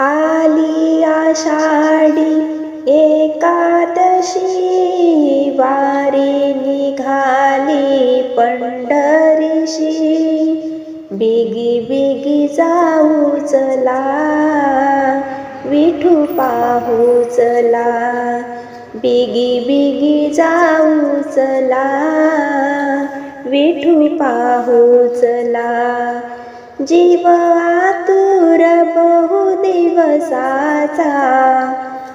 आली आषाढी एकादशी. वारी निघाली पंढरीशी. बिगी बिगी जाऊ चला. विठू पाहू चला. बिगी बिगी जाऊ चला. विठू पाहू चला. जीव आतुर बहु दिवसाचा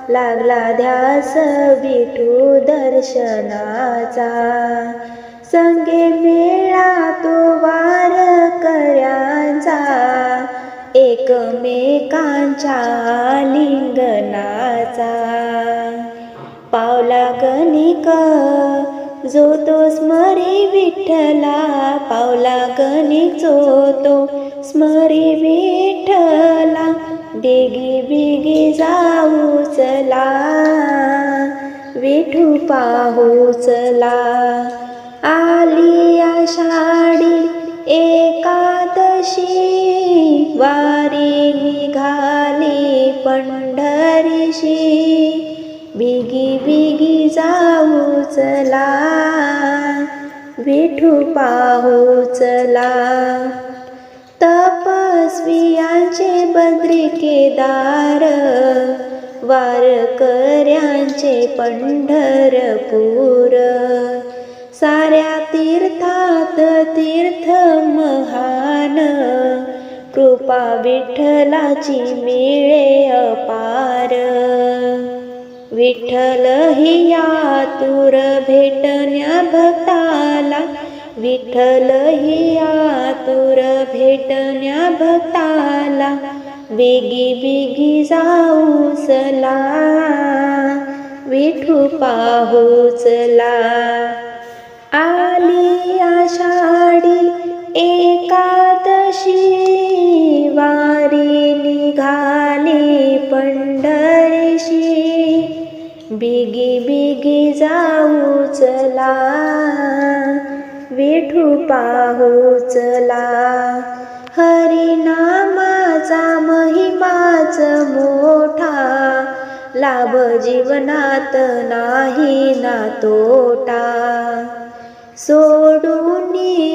लागला ध्यास विठू दर्शनाचा. संगे मेळा तो वार कर्यांचा एकमेकांच्या लिंगनाचा. पावला गणिक जो तो स्मरी विठ्ठला. पावला गणिक जो तो स्मरी विठ्ठला. देगी बिगी जाऊ चला विठू पाहू चला. आली आषाढी एकादशी वारी निघाली पंढरीशी. बिगी बिगी जाऊ चला विठू पाहू चला. तपस्वियांचे बद्री केदार वारकऱ्यांचे पंढरपूर. साऱ्या तीर्थात तीर्थ महान कृपा विठ्ठलाची मिळे अपार. विठ्ठल ही यातुर भेटण्या भक्ताला विठ्ठल ही भेटण्या भक्ताला बेगी बेगी जाऊ चला. विठू पाहू चला. आली आषाढी एकादशी वारी निघाली पंढरीशी. बिगी बिगी जाऊ चला. विठू पाहू चला. हरिनामाचा महिमाच मोठा. लाभ जीवनात नाही ना तोटा. सोडून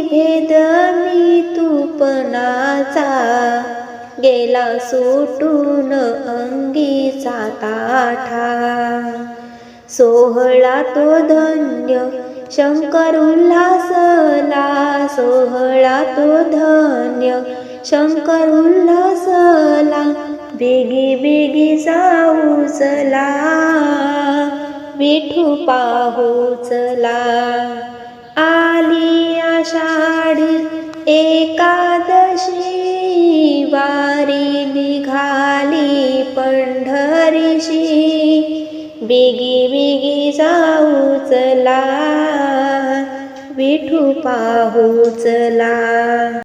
भेद मी तूपणाचा गेला सुटून अंगीचा ताठा सोहळा तो धन्य शंकर उल्हासला सोहळा तो धन्य. शंकर उल्हासला बेगी बेगी जाऊ विठू पाहूचला आली आषाढी एकादशी वारी निघाली पंढरीशी. बेगी बेगी जाऊ चला. विठू पाहू चला.